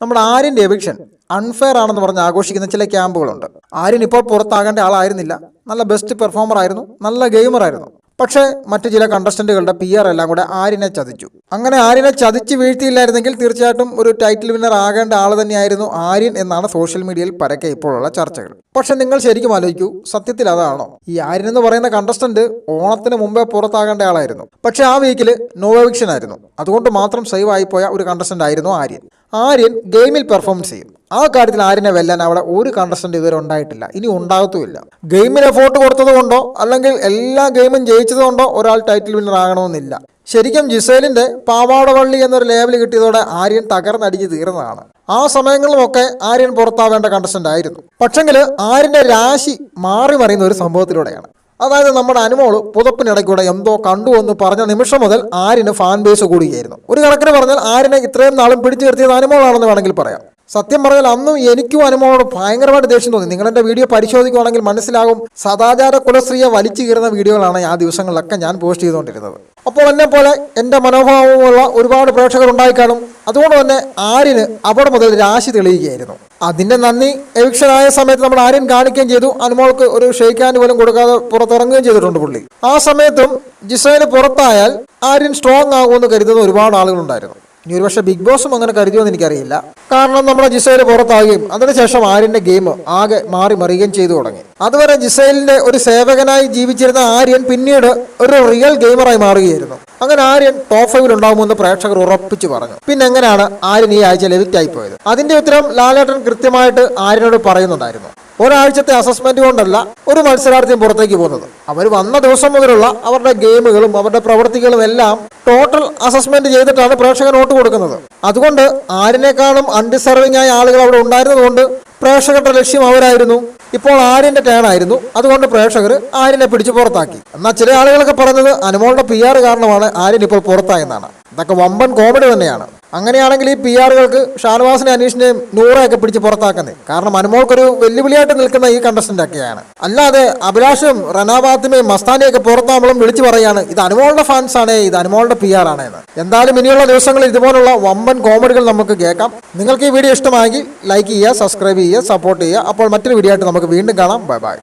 നമ്മുടെ ആര്യന്റെ eviction unfair ആണെന്ന് പറഞ്ഞ് ആഘോഷിക്കുന്ന ചില ക്യാമ്പുകളുണ്ട്. ആര്യൻ ഇപ്പോൾ പുറത്താകേണ്ട ആളായിരുന്നില്ല. നല്ല ബെസ്റ്റ് പെർഫോമർ ആയിരുന്നു. നല്ല ഗെയിമർ ആയിരുന്നു. പക്ഷേ മറ്റു ചില കണ്ടസ്റ്റന്റുകളുടെ പി ആർ എല്ലാം കൂടെ ആര്യനെ ചതിച്ചു. അങ്ങനെ ആര്യനെ ചതിച്ച് വീഴ്ത്തിയില്ലായിരുന്നെങ്കിൽ തീർച്ചയായിട്ടും ഒരു ടൈറ്റിൽ വിന്നർ ആകേണ്ട ആൾ തന്നെയായിരുന്നു ആര്യൻ എന്നാണ് സോഷ്യൽ മീഡിയയിൽ പരക്കെ ഇപ്പോഴുള്ള ചർച്ചകൾ. പക്ഷെ നിങ്ങൾ ശരിക്കും ആലോചിക്കൂ സത്യത്തിൽ അതാണോ? ഈ ആര്യൻ എന്ന് പറയുന്ന കണ്ടസ്റ്റന്റ് ഓണത്തിന് മുമ്പേ പുറത്താകേണ്ട ആളായിരുന്നു. പക്ഷെ ആ വീക്കിൽ നോ ആയിരുന്നു. അതുകൊണ്ട് മാത്രം സേവ് ആയിപ്പോയ ഒരു കണ്ടസ്റ്റന്റ് ആയിരുന്നു ആര്യൻ. ആര്യൻ ഗെയിമിൽ പെർഫോം ചെയ്യും. ആ കാര്യത്തിൽ ആര്യനെ വെല്ലാൻ അവിടെ ഒരു കണ്ടസ്റ്റന്റ് ഇതുവരെ ഉണ്ടായിട്ടില്ല. ഇനി ഉണ്ടാകത്തുമില്ല. ഗെയിമിൽ എഫോർട്ട് കൊടുത്തത് കൊണ്ടോ അല്ലെങ്കിൽ എല്ലാ ഗെയിമും ജയിച്ചത് കൊണ്ടോ ഒരാൾ ടൈറ്റിൽ വിന്നർ ആകണമെന്നില്ല. ശരിക്കും ജിസേലിന്റെ പാവാടവള്ളി എന്നൊരു ലേബൽ കിട്ടിയതോടെ ആര്യൻ തകർന്നടിച്ച് തീർന്നതാണ്. ആ സമയങ്ങളിലുമൊക്കെ ആര്യൻ പുറത്താവേണ്ട കണ്ടസ്റ്റന്റ് ആയിരുന്നു. പക്ഷെങ്കിൽ ആര്യന്റെ രാശി മാറി മറിയുന്ന ഒരു സംഭവത്തിലൂടെയാണ്. അതായത് നമ്മുടെ അനുമോൾ പുതപ്പിനിടയ്ക്കൂടെ എന്തോ കണ്ടു എന്ന് പറഞ്ഞ നിമിഷം മുതൽ ആര്യന് ഫാൻ ബേസ് കൂടുകയായിരുന്നു. ഒരു കണക്കിന് പറഞ്ഞാൽ ആര്യനെ ഇത്രയും നാളും പിടിച്ചു നിർത്തിയത് അനുമോളാണെന്ന് വേണമെങ്കിൽ പറയാം. സത്യം പറഞ്ഞാൽ അന്നും എനിക്കും അനുമോളോട് ഭയങ്കരമായിട്ട് ദേഷ്യം തോന്നി. നിങ്ങൾ എന്റെ വീഡിയോ പരിശോധിക്കുകയാണെങ്കിൽ മനസ്സിലാകും സദാചാര കുലശ്രീയെ വലിച്ചു കീറുന്ന വീഡിയോകളാണ് ആ ദിവസങ്ങളിലൊക്കെ ഞാൻ പോസ്റ്റ് ചെയ്തുകൊണ്ടിരുന്നത്. അപ്പോൾ എന്നെ പോലെ എന്റെ മനോഭാവമുള്ള ഒരുപാട് പ്രേക്ഷകർ ഉണ്ടായിക്കാണും. അതുകൊണ്ട് തന്നെ ആര്യന് അവിടെ മുതൽ രാശി തെളിയുകയായിരുന്നു. അതിന്റെ നന്ദി. എവിക്ഷനായ സമയത്ത് നമ്മൾ ആര്യൻ കാണിക്കുകയും ചെയ്തു. അനുമോൾക്ക് ഒരു ഷെയ്ക്കാൻഡ് പോലും കൊടുക്കാതെ പുറത്തിറങ്ങുകയും ചെയ്തിട്ടുണ്ട് പുള്ളി. ആ സമയത്തും ജിസൈന് പുറത്തായാൽ ആര്യൻ സ്ട്രോങ് ആകുമെന്ന് കരുതുന്ന ഒരുപാട് ആളുകളുണ്ടായിരുന്നു. ഇനി ഒരുപക്ഷെ ബിഗ് ബോസും അങ്ങനെ കരുതിയോന്ന് എനിക്കറിയില്ല. കാരണം നമ്മുടെ ജിസൈൽ പുറത്താകുകയും അതിനുശേഷം ആര്യന്റെ ഗെയിം ആകെ മാറി മറിയുകയും ചെയ്തു തുടങ്ങി. അതുവരെ ജിസൈലിന്റെ ഒരു സേവകനായി ജീവിച്ചിരുന്ന ആര്യൻ പിന്നീട് ഒരു റിയൽ ഗെയിമറായി മാറുകയായിരുന്നു. അങ്ങനെ ആര്യൻ ടോപ്പ് ഫൈവിൽ ഉണ്ടാകുമെന്ന് പ്രേക്ഷകർ ഉറപ്പിച്ചു പറഞ്ഞു. പിന്നെ എങ്ങനെയാണ് ആര്യൻ ഈ ആഴ്ച ലെവിറ്റ് ആയി പോയത്? അതിന്റെ ഉത്തരം ലാലേട്ടൻ കൃത്യമായിട്ട് ആര്യനോട് പറയുന്നുണ്ടായിരുന്നു. ഒരാഴ്ചത്തെ അസസ്മെന്റ് കൊണ്ടല്ല ഒരു മത്സരാർത്ഥിയും പുറത്തേക്ക് പോകുന്നത്. അവർ വന്ന ദിവസം മുതലുള്ള അവരുടെ ഗെയിമുകളും അവരുടെ പ്രവൃത്തികളും എല്ലാം ടോട്ടൽ അസസ്മെന്റ് ചെയ്തിട്ടാണ് പ്രേക്ഷകർ വോട്ട് കൊടുക്കുന്നത്. അതുകൊണ്ട് ആരിനേക്കാളും അൺഡിസർവിംഗ് ആയ ആളുകൾ അവിടെ ഉണ്ടായിരുന്നതുകൊണ്ട് പ്രേക്ഷകരുടെ ലക്ഷ്യം അവരായിരുന്നു. ഇപ്പോൾ ആര്യന്റെ ടേൺ ആയിരുന്നു. അതുകൊണ്ട് പ്രേക്ഷകർ ആര്യനെ പിടിച്ചു പുറത്താക്കി. എന്നാൽ ചില ആളുകളൊക്കെ പറഞ്ഞത് അനുമോളുടെ പി ആർ കാരണമാണ് ആര്യൻ ഇപ്പോൾ പുറത്തായെന്നാണ്. ഇതൊക്കെ വമ്പൻ കോമഡി തന്നെയാണ്. അങ്ങനെയാണെങ്കിൽ ഈ പി ആറുകൾക്ക് ഷാനവാസിനെ അനീഷിനെയും നൂറയൊക്കെ പിടിച്ച് പുറത്താക്കുന്നത് കാരണം അനുമോൾക്കൊരു വെല്ലുവിളിയായിട്ട് നിൽക്കുന്ന ഈ കണ്ടസ്റ്റന്റ് ഒക്കെയാണ്. അല്ലാതെ അഭിലാഷും റനാബാത്തിമയും മസ്താനെയൊക്കെ പുറത്താകുമ്പോഴും വിളിച്ചു പറയുകയാണ് ഇത് അനുമോളുടെ ഫാൻസ് ആണ് ഇത് അനുമോളുടെ പി ആർ ആണ് എന്ന് എന്തായാലും ഇനിയുള്ള ദിവസങ്ങളിൽ ഇതുപോലുള്ള വമ്പൻ കോമഡികൾ നമുക്ക് കേൾക്കാം. നിങ്ങൾക്ക് ഈ വീഡിയോ ഇഷ്ടമായെങ്കിൽ ലൈക്ക് ചെയ്യുക സബ്സ്ക്രൈബ് ചെയ്യുക സപ്പോർട്ട് ചെയ്യുക. അപ്പോൾ മറ്റൊരു വീഡിയോ ആയിട്ട് നമുക്ക് വീണ്ടും കാണാം. Bye bye